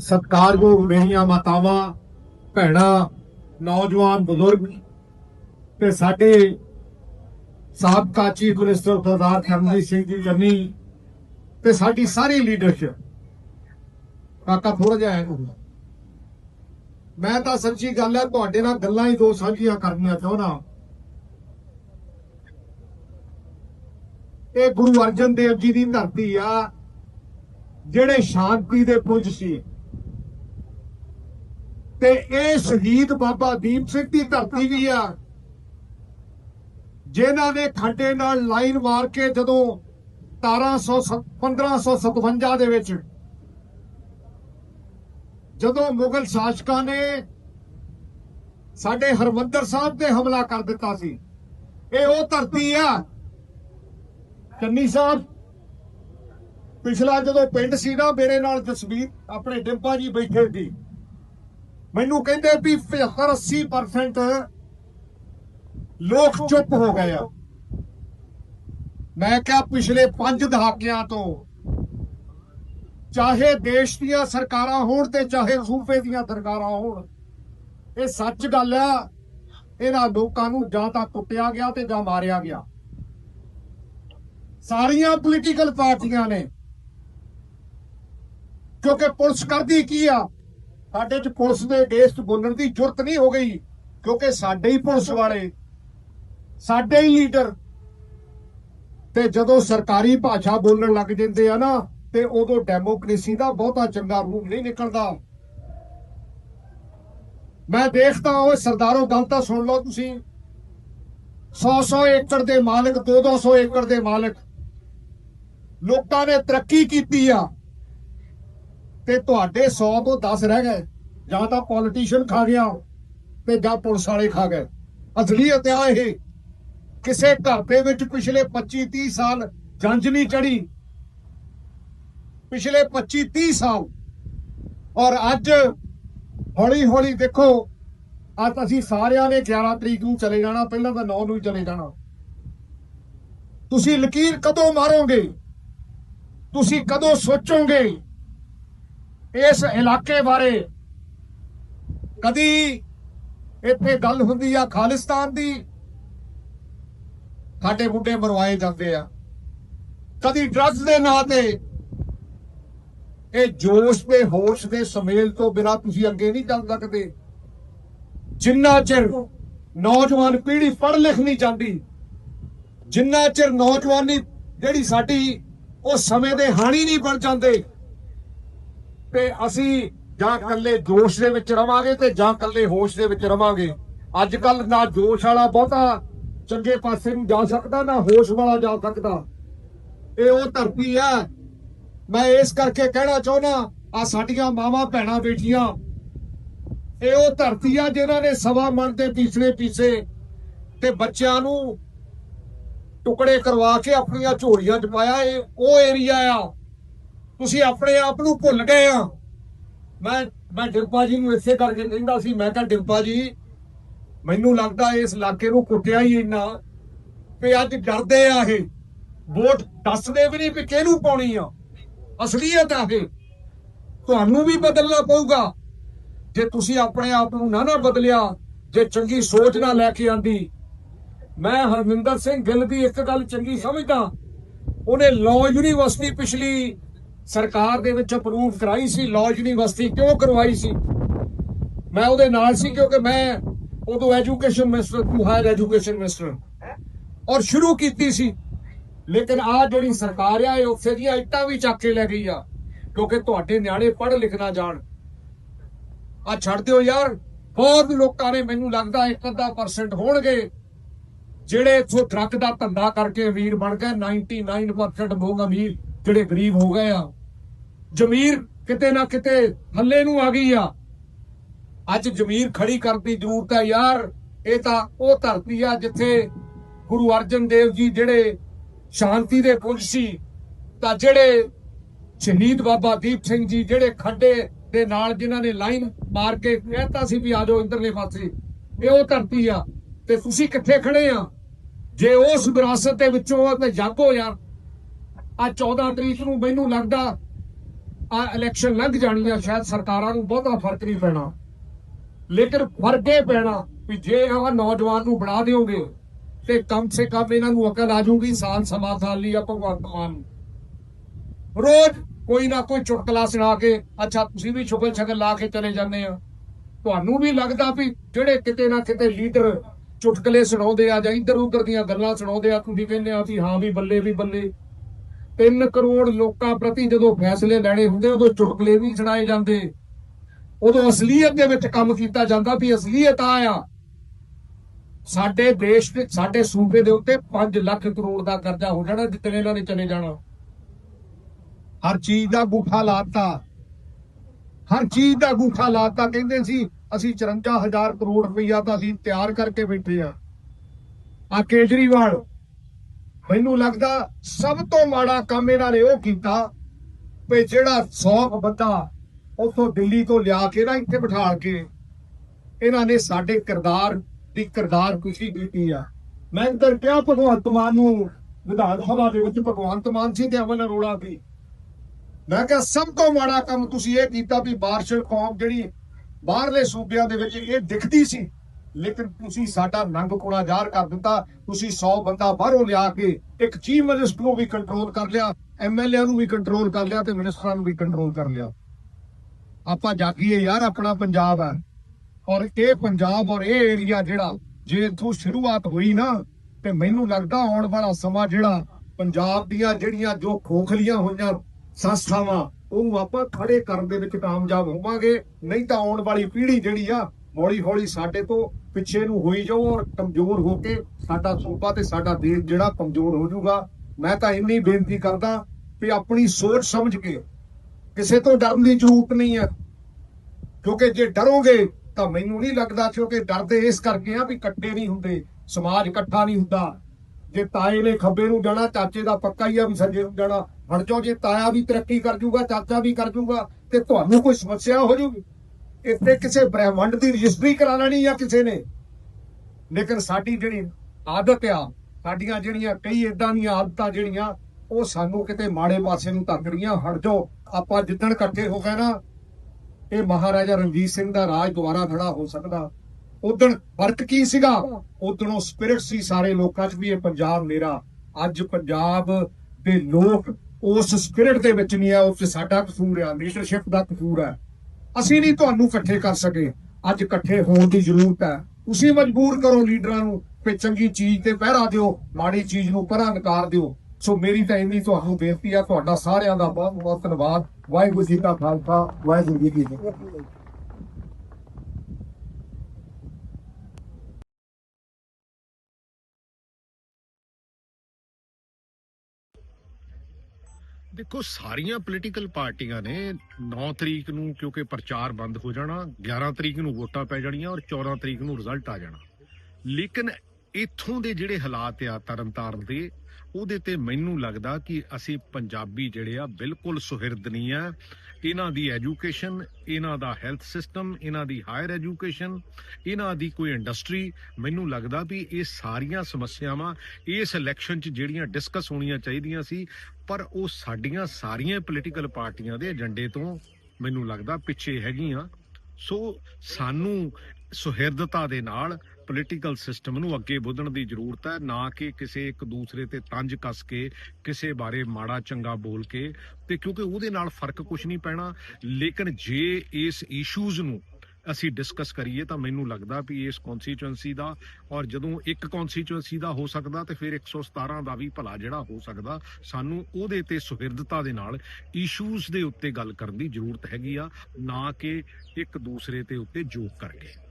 ਸਤਿਕਾਰਯੋਗ ਮੇਰੀਆਂ ਮਾਤਾਵਾਂ, ਭੈਣਾਂ, ਨੌਜਵਾਨ, ਬਜ਼ੁਰਗ ਤੇ ਸਾਡੇ ਸਾਬਕਾ ਚੀਫ ਮਿਨਿਸਟਰ ਸਰਦਾਰ ਕਰਮਜੀਤ ਸਿੰਘ ਜੀ ਚੰਨੀ ਤੇ ਸਾਡੀ ਸਾਰੀ ਲੀਡਰਸ਼ਿਪ ਕਾਕਾ ਥੋੜਾ ਜਿਹਾ ਹੈ ਮੈਂ ਤਾਂ ਸੱਚੀ ਗੱਲ ਹੈ, ਤੁਹਾਡੇ ਨਾਲ ਗੱਲਾਂ ਹੀ ਦੋ ਸਾਂਝੀਆਂ ਕਰਨੀਆਂ ਚਾਹੁੰਦਾ ਇਹ ਗੁਰੂ ਅਰਜਨ ਦੇਵ ਜੀ ਦੀ ਧਰਤੀ ਆ, ਜਿਹੜੇ ਸ਼ਾਂਤੀ ਦੇ ਪੁੰਜ ਸੀ। ਤੇ ਇਹ ਸ਼ਹੀਦ ਬਾਬਾ ਦੀਪ ਸਿੰਘ ਦੀ ਧਰਤੀ ਵੀ ਆ। ਜਿਨ੍ਹਾਂ ਨੇ ਖੰਡੇ ਨਾਲ ਲਾਈਨ ਮਾਰ ਕੇ ਜਦੋਂ 1700 1557 ਦੇ ਵਿੱਚ ਜਦੋਂ ਮੁਗਲ ਸ਼ਾਸਕਾਂ ਨੇ ਸਾਡੇ ਹਰਮੰਦਰ ਸਾਹਿਬ ਤੇ ਹਮਲਾ ਕਰ ਦਿੱਤਾ ਸੀ, ਇਹ ਉਹ ਧਰਤੀ ਆ। ਚੰਨੀ ਸਾਹਿਬ, ਪਿਛਲਾ ਜਦੋਂ ਪਿੰਡ ਸੀ ਨਾ, ਮੇਰੇ ਨਾਲ ਜਸਵੀਰ ਆਪਣੇ ਡਿੰਪਾ ਜੀ ਬੈਠੇ ਸੀ। ਮੈਨੂੰ ਕਹਿੰਦੇ ਵੀ 75 80% ਲੋਕ ਚੁੱਪ ਹੋ ਗਏ ਆ। ਮੈਂ ਕਿਹਾ ਪਿਛਲੇ 5 ਦਹਾਕਿਆਂ ਤੋਂ ਚਾਹੇ ਦੇਸ਼ ਦੀਆਂ ਸਰਕਾਰਾਂ ਹੋਣ ਤੇ ਚਾਹੇ ਸੂਬੇ ਦੀਆਂ ਸਰਕਾਰਾਂ ਹੋਣ ਇਹ ਸੱਚ ਗੱਲ ਆ ਇਹਨਾਂ ਲੋਕਾਂ ਨੂੰ ਜਾਂ ਤਾਂ ਕੁੱਟਿਆ ਗਿਆ ਤੇ ਜਾਂ ਮਾਰਿਆ ਗਿਆ। ਸਾਰੀਆਂ ਪੋਲੀਟੀਕਲ ਪਾਰਟੀਆਂ ਨੇ ਕਿਉਂਕਿ ਪੁਲਿਸ ਕਰਦੀ ਕੀ ਆ? ਸਾਡੇ ਚ ਪੁਲਿਸ ਦੇ ਅਗੇਂਸਟ ਬੋਲਣ ਦੀ ਜ਼ਰੂਰਤ ਨਹੀਂ ਹੋ ਗਈ, ਕਿਉਂਕਿ ਸਾਡੇ ਹੀ ਪੁਲਿਸ ਵਾਲੇ, ਸਾਡੇ ਹੀ ਲੀਡਰ। ਤੇ ਜਦੋਂ ਸਰਕਾਰੀ ਭਾਸ਼ਾ ਬੋਲਣ ਲੱਗ ਜਾਂਦੇ ਆ ਨਾ, ਤੇ ਉਦੋਂ ਡੈਮੋਕ੍ਰੇਸੀ ਦਾ ਬਹੁਤਾ ਚੰਗਾ ਰੂਪ ਨਹੀਂ ਨਿਕਲਦਾ। ਮੈਂ ਦੇਖਦਾ ਓਏ ਸਰਦਾਰੋ, ਗੱਲ ਤਾਂ ਸੁਣ ਲਓ ਤੁਸੀਂ। 100-100 ਏਕੜ ਦੇ ਮਾਲਕ 2-200 ਏਕੜ ਦੇ ਮਾਲਕ। ਲੋਕਾਂ ਨੇ ਤਰੱਕੀ ਕੀਤੀ ਆ। ਤੇ ਤੁਹਾਡੇ 100 ਤੋਂ 10 ਰਹਿ ਗਏ। ਜਾਂ ਤਾਂ ਪੋਲੀਟੀਸ਼ੀਅਨ ਖਾ ਗਿਆ ਤੇ ਜਾਂ ਪੁਲਿਸ ਵਾਲੇ ਖਾ ਗਏ। ਅਸਲੀਅਤ ਆ ਇਹ, ਕਿਸੇ ਘਰ ਦੇ ਵਿੱਚ ਪਿਛਲੇ 25 30 ਸਾਲ ਜੰਜ ਨਹੀਂ ਚੜੀ। ਪਿਛਲੇ 25 30 ਸਾਲ। ਔਰ ਅੱਜ ਹੌਲੀ ਹੌਲੀ ਦੇਖੋ, ਅੱਜ ਅਸੀਂ ਸਾਰਿਆਂ ਨੇ 11 ਤਰੀਕ ਨੂੰ ਚਲੇ ਜਾਣਾ, ਪਹਿਲਾਂ ਤਾਂ 9 ਨੂੰ ਹੀ ਚਲੇ ਜਾਣਾ। ਤੁਸੀਂ ਲਕੀਰ ਕਦੋਂ ਮਾਰੋਗੇ? ਤੁਸੀਂ ਕਦੋਂ ਸੋਚੋਗੇ? ਇਸ ਇਲਾਕੇ ਬਾਰੇ ਕਦੀ ਇੱਥੇ ਗੱਲ ਹੁੰਦੀ ਆ, ਖਾਲਿਸਤਾਨ ਦੀ ਸਾਡੇ ਮੁੰਡੇ ਮਰਵਾਏ ਜਾਂਦੇ ਆ। ਕਦੀ ਡਰੱਗਸ ਦੇ ਨਾਂ ਤੇ ਇਹ ਜੋਸ਼ ਤੇ ਹੋਸ਼ ਦੇ ਸਮੇਲ ਤੋਂ ਬਿਨਾ ਤੁਸੀਂ ਅੱਗੇ ਨਹੀਂ ਚੱਲ ਸਕਦੇ। ਜਿੰਨਾ ਚਿਰ ਨੌਜਵਾਨ ਪੀੜ੍ਹੀ ਪੜ੍ਹ ਲਿਖ ਨਹੀਂ ਜਾਂਦੀ, ਜਿੰਨਾ ਚਿਰ ਨੌਜਵਾਨੀ ਜਿਹੜੀ ਸਾਡੀ, ਉਹ ਸਮੇਂ ਦੇ ਹਾਣੀ ਨਹੀਂ ਬਣ ਜਾਂਦੇ ਤੇ ਅਸੀਂ ਜਾਂ ਇਕੱਲੇ ਜੋਸ਼ ਦੇ ਵਿੱਚ ਰਵਾਂਗੇ ਤੇ ਜਾਂ ਇਕੱਲੇ ਹੋਸ਼ ਦੇ ਵਿੱਚ ਰਵਾਂਗੇ। ਅੱਜ ਕੱਲ ਨਾ ਜੋਸ਼ ਵਾਲਾ ਬਹੁਤਾ ਚੰਗੇ ਪਾਸੇ ਨੂੰ ਜਾ ਸਕਦਾ, ਨਾ ਹੋਸ਼ ਵਾਲਾ ਜਾ ਸਕਦਾ। ਇਹ ਉਹ ਧਰਤੀ ਆ। ਮੈਂ ਇਸ ਕਰਕੇ ਕਹਿਣਾ ਚਾਹੁੰਦਾ ਆ ਸਾਡੀਆਂ ਮਾਵਾਂ, ਭੈਣਾਂ, ਬੇਟੀਆਂ, ਇਹ ਉਹ ਧਰਤੀ ਆ ਜਿਨ੍ਹਾਂ ਨੇ ਸਵਾ ਮਨ ਦੇ ਪਿਛਲੇ ਪਿੱਛੇ ਤੇ ਬੱਚਿਆਂ ਨੂੰ ਟੁਕੜੇ ਕਰਵਾ ਕੇ ਆਪਣੀਆਂ ਝੋਲੀਆਂ 'ਚ ਪਾਇਆ। ਇਹ ਉਹ ਏਰੀਆ ਆ। ਤੁਸੀਂ ਆਪਣੇ ਆਪ ਨੂੰ ਭੁੱਲ ਗਏ ਆ। ਮੈਂ ਮੈਂ ਡਿੰਪਾ ਜੀ ਨੂੰ ਇਸੇ ਕਰਕੇ ਕਹਿੰਦਾ ਸੀ, ਮੈਂ ਕਿਹਾ ਡਿੰਪਾ ਜੀ, ਮੈਨੂੰ ਲੱਗਦਾ ਇਸ ਇਲਾਕੇ ਨੂੰ ਕੁੱਟਿਆ ਹੀ ਇੰਨਾ ਵੀ ਅੱਜ ਡਰਦੇ ਆ ਇਹ। ਵੋਟ ਦੱਸਦੇ ਵੀ ਨਹੀਂ ਵੀ ਕਿਹਨੂੰ ਪਾਉਣੀ ਆ। ਅਸਲੀਅਤ ਆ ਇਹ। ਤੁਹਾਨੂੰ ਵੀ ਬਦਲਣਾ ਪਊਗਾ। ਜੇ ਤੁਸੀਂ ਆਪਣੇ ਆਪ ਨੂੰ ਨਾ ਨਾ ਬਦਲਿਆ, ਜੇ ਚੰਗੀ ਸੋਚ ਨਾ ਲੈ ਕੇ ਆਂਦੀ। ਮੈਂ ਹਰਮਿੰਦਰ ਸਿੰਘ ਗਿੱਲ ਦੀ ਇੱਕ ਗੱਲ ਚੰਗੀ ਸਮਝਦਾ। ਉਹਨੇ ਲਾਅ ਯੂਨੀਵਰਸਿਟੀ ਪਿਛਲੀ ਸਰਕਾਰ ਦੇ ਵਿੱਚ ਅਪਰੂਵ ਕਰਾਈ ਸੀ ਲਾਅ ਯੂਨੀਵਰਸਿਟੀ ਕਿਉਂ ਕਰਵਾਈ ਸੀ? ਮੈਂ ਉਹਦੇ ਨਾਲ ਸੀ ਕਿਉਂਕਿ ਮੈਂ ਉਦੋਂ education minister to higher education minister ਔਰ ਸ਼ੁਰੂ ਕੀਤੀ ਸੀ। ਲੇਕਿਨ ਆ ਜਿਹੜੀ ਸਰਕਾਰ ਆ, ਇਹ ਉੱਥੇ ਦੀਆਂ ਇੱਟਾਂ ਵੀ ਚੱਕ ਕੇ ਲੈ ਗਈ ਆ। ਕਿਉਂਕਿ ਤੁਹਾਡੇ ਨਿਆਣੇ ਪੜ੍ਹ ਲਿਖਣਾ ਜਾਣ। ਆ ਛੱਡ ਦਿਓ ਯਾਰ। ਬਹੁਤ ਲੋਕਾਂ ਨੇ ਮੈਨੂੰ ਲੱਗਦਾ ਇੱਕ ਅੱਧਾ ਪਰਸੈਂਟ ਹੋਣਗੇ। ਜਿਹੜੇ ਇੱਥੋਂ ਟਰੱਕ ਦਾ ਧੰਦਾ ਕਰਕੇ ਅਮੀਰ ਬਣ ਗਏ 99% ਲੋਕ ਅਮੀਰ ਜਿਹੜੇ ਗਰੀਬ ਹੋ ਗਏ ਆ। ਜ਼ਮੀਰ ਕਿਤੇ ਨਾ ਕਿਤੇ ਹੱਲੇ ਨੂੰ ਆ ਗਈ ਆ। ਅੱਜ ਜ਼ਮੀਰ ਖੜੀ ਕਰਨ ਦੀ ਜ਼ਰੂਰਤ ਹੈ ਯਾਰ। ਇਹ ਤਾਂ ਉਹ ਧਰਤੀ ਆ ਜਿੱਥੇ ਗੁਰੂ ਅਰਜਨ ਦੇਵ ਜੀ ਜਿਹੜੇ ਸ਼ਾਂਤੀ ਦੇ ਪੁੰਜ ਸੀ ਤਾਂ ਜਿਹੜੇ ਸ਼ਹੀਦ ਬਾਬਾ ਦੀਪ ਸਿੰਘ ਜੀ ਜਿਹੜੇ ਖੱਡੇ ਦੇ ਨਾਲ ਜਿਨ੍ਹਾਂ ਨੇ ਲਾਈਨ ਮਾਰ ਕੇ ਕਹਿਤਾ ਸੀ ਵੀ ਆ ਜਾਓ ਇੰਦਰਲੇ ਪਾਸੇ, ਇਹ ਉਹ ਧਰਤੀ ਆ ਤੇ ਤੁਸੀਂ ਕਿੱਥੇ ਖੜੇ ਆ? ਜੇ ਉਸ ਵਿਰਾਸਤ ਦੇ ਵਿੱਚੋਂ ਆ ਤੇ ਜਾਗੋ ਯਾਰ। ਆ 14 ਤਰੀਕ ਨੂੰ ਮੈਨੂੰ ਲੱਗਦਾ ਆ ਇਲੈਕਸ਼ਨ ਲੰਘ ਜਾਣੀ ਆ, ਸ਼ਾਇਦ ਸਰਕਾਰਾਂ ਨੂੰ ਬਹੁਤਾ ਫ਼ਰਕ ਨਹੀਂ ਪੈਣਾ। ਲੇਕਿਨ ਫ਼ਰਕ ਇਹ ਪੈਣਾ ਵੀ ਜੇ ਆਹ ਨੌਜਵਾਨ ਨੂੰ ਬਣਾ ਦਿਓਗੇ, ਤੇ ਕਮ ਸੇ ਕਮ ਇਹਨਾਂ ਨੂੰ ਅਕਲ ਆ ਜਾਊਗੀ ਸਾਲ ਸਵਾ ਲਈ ਆ ਭਗਵੰਤ ਮਾਨ ਰੋਜ਼ ਕੋਈ ਨਾ ਕੋਈ ਚੁਟਕਲਾ ਸੁਣਾ ਕੇ, ਅੱਛਾ, ਤੁਸੀਂ ਵੀ ਛੁਗਲ ਛਗਲ ਲਾ ਕੇ ਚਲੇ ਜਾਂਦੇ ਆ। ਤੁਹਾਨੂੰ ਵੀ ਲੱਗਦਾ ਵੀ ਜਿਹੜੇ ਕਿਤੇ ਨਾ ਕਿਤੇ ਲੀਡਰ ਚੁਟਕਲੇ ਸੁਣਾਉਂਦੇ ਆ ਜਾਂ ਇੱਧਰ ਉੱਧਰ ਦੀਆਂ ਗੱਲਾਂ ਸੁਣਾਉਂਦੇ ਆ, ਤੁਸੀਂ ਕਹਿੰਦੇ ਆ ਵੀ ਹਾਂ ਵੀ ਬੱਲੇ ਵੀ ਬੱਲੇ। 3 ਕਰੋੜ ਲੋਕਾਂ ਪ੍ਰਤੀ ਜਦੋਂ ਫੈਸਲੇ ਲੈਣੇ ਹੁੰਦੇ, ਉਦੋਂ ਚੁਟਕਲੇ ਵੀ ਸੁਣਾਏ ਜਾਂਦੇ। ਉਦੋਂ ਅਸਲੀਅਤ ਦੇ ਵਿੱਚ ਕੰਮ ਕੀਤਾ ਜਾਂਦਾ ਵੀ ਅਸਲੀਅਤ ਆ ਆ। ਸਾਡੇ ਦੇਸ਼ ਦੇ, ਸਾਡੇ ਸੂਬੇ ਦੇ ਉੱਤੇ 5 ਲੱਖ ਕਰੋੜ ਦਾ ਕਰਜ਼ਾ ਹੋ ਜਾਣਾ ਜਿੱਤਨੇ ਇਹਨਾਂ ਨੇ ਚਲੇ ਜਾਣਾ। ਹਰ ਚੀਜ਼ ਦਾ ਗੁੱਠਾ ਲਾਤਾ। ਹਰ ਚੀਜ਼ ਦਾ ਗੁੱਠਾ ਲਾਤਾ, ਕਹਿੰਦੇ ਸੀ, ਅਸੀਂ 54000 ਕਰੋੜ ਰੁਪਈਆ ਤਾਂ ਅਸੀਂ ਤਿਆਰ ਕਰਕੇ ਬੈਠੇ ਆ ਆ ਕੇਜਰੀਵਾਲ ਮੈਨੂੰ ਲੱਗਦਾ ਸਭ ਤੋਂ ਮਾੜਾ ਕੰਮ ਇਹਨਾਂ ਨੇ ਉਹ ਕੀਤਾ ਵੀ ਜਿਹੜਾ 100 ਬੰਦਾ ਉਥੋਂ ਦਿੱਲੀ ਤੋਂ ਲਿਆ ਕੇ ਨਾ ਇੱਥੇ ਬਿਠਾਲ ਕੇ, ਇਹਨਾਂ ਨੇ ਸਾਡੇ ਕਿਰਦਾਰ ਦੀ ਕਿਰਦਾਰ ਖੁਸ਼ੀ ਕੀਤੀ ਆ। ਮੈਂ ਤਾਂ ਕਿਹਾ, ਭਗਵੰਤ ਮਾਨ ਨੂੰ ਵਿਧਾਨ ਸਭਾ ਦੇ ਵਿੱਚ ਭਗਵੰਤ ਮਾਨ ਸੀ ਤੇ ਅਮਨ ਅਰੋੜਾ ਸੀ ਮੈਂ ਕਿਹਾ, ਸਭ ਤੋਂ ਮਾੜਾ ਕੰਮ ਤੁਸੀਂ ਇਹ ਕੀਤਾ ਵੀ ਮਾਰਸ਼ਲ ਕੌਮ ਜਿਹੜੀ, ਬਾਹਰਲੇ ਸੂਬਿਆਂ ਦੇ ਵਿੱਚ ਇਹ ਦਿਖਦੀ ਸੀ। ਲੇਕਿਨ ਤੁਸੀਂ ਸਾਡਾ ਨੰਗ ਕੋਣਾ ਜ਼ਾਹਰ ਕਰ ਦਿੱਤਾ। ਤੁਸੀਂ 100 ਬੰਦਾ ਬਾਹਰੋਂ ਲਿਆ ਕੇ ਇੱਕ ਚੀਫ ਮਿਨਿਸਟਰ ਨੂੰ ਵੀ ਕੰਟਰੋਲ ਕਰ ਲਿਆ ਐਮਐਲਏ ਨੂੰ ਵੀ ਕੰਟਰੋਲ ਕਰ ਲਿਆ ਤੇ ਮਿਨਿਸਟਰਾਂ ਨੂੰ ਵੀ ਕੰਟਰੋਲ ਕਰ ਲਿਆ। ਆਪਾਂ ਜਾਗੀਏ ਯਾਰ, ਆਪਣਾ ਪੰਜਾਬ ਹੈ। ਔਰ ਇਹ ਪੰਜਾਬ ਔਰ ਇਹ ਏਰੀਆ ਜਿਹੜਾ, ਜੇ ਇਥੋਂ ਸ਼ੁਰੂਆਤ ਹੋਈ ਨਾ, ਤੇ ਮੈਨੂੰ ਲੱਗਦਾ ਆਉਣ ਵਾਲਾ ਸਮਾਂ ਜਿਹੜਾ ਪੰਜਾਬ ਦੀਆਂ ਜਿਹੜੀਆਂ ਜੋ ਖੋਖਲੀਆਂ ਹੋਈਆਂ ਸੰਸਥਾਵਾਂ ਉਹਨੂੰ ਆਪਾਂ ਖੜੇ ਕਰਨ ਦੇ ਵਿੱਚ ਕਾਮਯਾਬ ਹੋਵਾਂਗੇ। ਨਹੀਂ ਤਾਂ ਆਉਣ ਵਾਲੀ ਪੀੜ੍ਹੀ ਜਿਹੜੀ ਆ ਹੌਲੀ ਹੌਲੀ ਸਾਡੇ ਤੋਂ ਪਿੱਛੇ ਨੂੰ ਹੋਈ ਜਾਓ ਔਰ ਕਮਜ਼ੋਰ ਹੋ ਕੇ ਸਾਡਾ ਸੂਬਾ ਤੇ ਸਾਡਾ ਦੇਸ਼ ਜਿਹੜਾ ਕਮਜ਼ੋਰ ਹੋ ਜਾਊਗਾ। ਮੈਂ ਤਾਂ ਇੰਨੀ ਬੇਨਤੀ ਕਰਦਾ ਵੀ ਆਪਣੀ ਸੋਚ ਸਮਝ ਕੇ ਕਿਸੇ ਤੋਂ ਡਰਨ ਦੀ ਜ਼ਰੂਰਤ ਨਹੀਂ ਹੈ। ਕਿਉਂਕਿ ਜੇ ਡਰੋਗੇ ਤਾਂ ਮੈਨੂੰ ਨਹੀਂ ਲੱਗਦਾ ਕਿਉਂਕਿ ਡਰਦੇ ਇਸ ਕਰਕੇ ਆ ਵੀ ਇਕੱਠੇ ਨਹੀਂ ਹੁੰਦੇ, ਸਮਾਜ ਇਕੱਠਾ ਨਹੀਂ ਹੁੰਦਾ। ਜੇ ਤਾਏ ਨੇ ਖੱਬੇ ਨੂੰ ਜਾਣਾ, ਚਾਚੇ ਦਾ ਪੱਕਾ ਹੀ ਆ ਵੀ ਸੱਜੇ ਨੂੰ ਜਾਣਾ। ਹਟ ਜਾਓ, ਜੇ ਤਾਇਆ ਵੀ ਤਰੱਕੀ ਕਰ ਜੂਗਾ, ਚਾਚਾ ਵੀ ਕਰ ਜੂਗਾ ਤੇ ਤੁਹਾਨੂੰ ਕੋਈ ਸਮੱਸਿਆ ਹੋ ਜੂਗੀ? ਇੱਥੇ ਕਿਸੇ ਬ੍ਰਹਿਮੰਡ ਦੀ ਰਜਿਸਟਰੀ ਕਰਾ ਲੈਣੀ ਆ ਕਿਸੇ ਨੇ? ਲੇਕਿਨ ਸਾਡੀ ਜਿਹੜੀ ਆਦਤ ਆ, ਸਾਡੀਆਂ ਜਿਹੜੀਆਂ ਕਈ ਇਦਾਂ ਦੀਆਂ ਆਦਤਾਂ ਜਿਹੜੀਆਂ, ਉਹ ਸਾਨੂੰ ਕਿਤੇ ਮਾੜੇ ਪਾਸੇ ਨੂੰ ਧੱਕ ਰਹੀਆਂ, ਹਟ ਜਾਓ, ਆਪਾਂ ਜਿੱਦਣ ਇਕੱਠੇ ਹੋ ਗਏ ਨਾ, ਇਹ ਮਹਾਰਾਜਾ ਰਣਜੀਤ ਸਿੰਘ ਦਾ ਰਾਜ ਦੁਆਰਾ ਖੜਾ ਹੋ ਸਕਦਾ। ਉਦੋਂ ਫ਼ਰਕ ਕੀ ਸੀਗਾ? ਉਦੋਂ ਸਪਿਰਿਟ ਸੀ ਸਾਰੇ ਲੋਕਾਂ 'ਚ ਵੀ ਇਹ ਪੰਜਾਬ ਮੇਰਾ। ਅੱਜ ਪੰਜਾਬ ਦੇ ਲੋਕ ਉਸ ਸਪਿਰਿਟ ਦੇ ਵਿੱਚ ਨਹੀਂ ਆ ਉਸ 'ਚ ਸਾਡਾ ਕਸੂਰ ਆ ਲੀਡਰਸ਼ਿਪ ਦਾ ਕਸੂਰ ਆ। ਅਸੀਂ ਨਹੀਂ ਤੁਹਾਨੂੰ ਇਕੱਠੇ ਕਰ ਸਕੇ। ਅੱਜ ਇਕੱਠੇ ਹੋਣ ਦੀ ਜ਼ਰੂਰਤ ਹੈ। ਤੁਸੀਂ ਮਜਬੂਰ ਕਰੋ ਲੀਡਰਾਂ ਨੂੰ ਕਿ ਚੰਗੀ ਚੀਜ਼ ਤੇ ਪਹਿਰਾ ਦਿਓ, ਮਾੜੀ ਚੀਜ਼ ਨੂੰ ਪਰਾਂ ਨਕਾਰ ਦਿਓ। ਸੋ ਮੇਰੀ ਤਾਂ ਇੰਨੀ ਤੁਹਾਨੂੰ ਬੇਨਤੀ ਆ ਤੁਹਾਡਾ ਸਾਰਿਆਂ ਦਾ ਬਹੁਤ ਬਹੁਤ ਧੰਨਵਾਦ। ਵਾਹਿਗੁਰੂ ਜੀ ਕਾ ਖਾਲਸਾ, ਵਾਹਿਗੁਰੂ ਜੀ ਕੀ ਫਤਿਹ। ਦੇਖੋ, ਸਾਰੀਆਂ ਪੋਲੀਟੀਕਲ ਪਾਰਟੀਆਂ ਨੇ 9 ਤਰੀਕ ਨੂੰ ਕਿਉਂਕਿ ਪ੍ਰਚਾਰ ਬੰਦ ਹੋ ਜਾਣਾ 11 ਤਰੀਕ ਨੂੰ ਵੋਟਾਂ ਪੈ ਜਾਣੀਆਂ ਔਰ 14 ਤਰੀਕ ਨੂੰ ਰਿਜ਼ਲਟ ਆ ਜਾਣਾ। ਲੇਕਿਨ ਇੱਥੋਂ ਦੇ ਜਿਹੜੇ ਹਾਲਾਤ ਆ ਤਰਨਤਾਰਨ ਦੇ ਉਹਦੇ ਤੇ ਮੈਨੂੰ ਲੱਗਦਾ ਕਿ ਅਸੀਂ ਪੰਜਾਬੀ ਜਿਹੜੇ ਆ ਬਿਲਕੁਲ ਸੁਹਿਰਦ ਨਹੀਂ ਆ। ਇਹਨਾਂ ਦੀ ਐਜੂਕੇਸ਼ਨ, ਇਹਨਾਂ ਦਾ ਹੈਲਥ ਸਿਸਟਮ, ਇਹਨਾਂ ਦੀ ਹਾਇਰ ਐਜੂਕੇਸ਼ਨ, ਇਹਨਾਂ ਦੀ ਕੋਈ ਇੰਡਸਟਰੀ, ਮੈਨੂੰ ਲੱਗਦਾ ਵੀ ਇਹ ਸਾਰੀਆਂ ਸਮੱਸਿਆਵਾਂ ਇਸ ਇਲੈਕਸ਼ਨ 'ਚ ਜਿਹੜੀਆਂ ਡਿਸਕਸ ਹੋਣੀਆਂ ਚਾਹੀਦੀਆਂ ਸੀ, ਪਰ ਉਹ ਸਾਡੀਆਂ ਸਾਰੀਆਂ ਪੋਲੀਟੀਕਲ ਪਾਰਟੀਆਂ ਦੇ ਏਜੰਡੇ ਤੋਂ ਮੈਨੂੰ ਲੱਗਦਾ ਪਿੱਛੇ ਹੈਗੀਆਂ। ਸੋ ਸਾਨੂੰ ਸੁਹਿਰਦਤਾ ਦੇ ਨਾਲ ਪੋਲੀਟੀਕਲ ਸਿਸਟਮ ਨੂੰ ਅੱਗੇ ਵਧਣ ਦੀ ਜ਼ਰੂਰਤ ਹੈ, ਨਾ ਕਿ ਕਿਸੇ ਇੱਕ ਦੂਸਰੇ ਤੇ ਤੰਜ ਕੱਸ ਕੇ ਕਿਸੇ ਬਾਰੇ ਮਾੜਾ ਚੰਗਾ ਬੋਲ ਕੇ ਤੇ ਕਿਉਂਕਿ ਉਹਦੇ ਨਾਲ ਫ਼ਰਕ ਕੁਝ ਨਹੀਂ ਪੈਣਾ। ਲੇਕਿਨ ਜੇ ਇਸ ਇਸ਼ੂਜ਼ ਨੂੰ ਅਸੀਂ ਡਿਸਕਸ ਕਰੀਏ ਤਾਂ ਮੈਨੂੰ ਲੱਗਦਾ ਵੀ ਇਸ ਕਨਸਟੀਚੁਐਂਸੀ ਦਾ ਔਰ ਜਦੋਂ ਇੱਕ ਕਨਸਟੀਚੁਐਂਸੀ ਦਾ ਹੋ ਸਕਦਾ ਤੇ ਫਿਰ 117 ਦਾ ਵੀ ਭਲਾ ਜਿਹੜਾ ਹੋ ਸਕਦਾ, ਸਾਨੂੰ ਉਹਦੇ ਤੇ ਸੁਹਿਰਦਤਾ ਦੇ ਨਾਲ ਇਸ਼ੂਜ਼ ਦੇ ਉੱਤੇ ਗੱਲ ਕਰਨ ਦੀ ਜ਼ਰੂਰਤ ਹੈਗੀ ਆ, ਨਾ ਕਿ ਇੱਕ ਦੂਸਰੇ ਤੇ ਉੱਤੇ ਜੋਕ ਕਰਕੇ।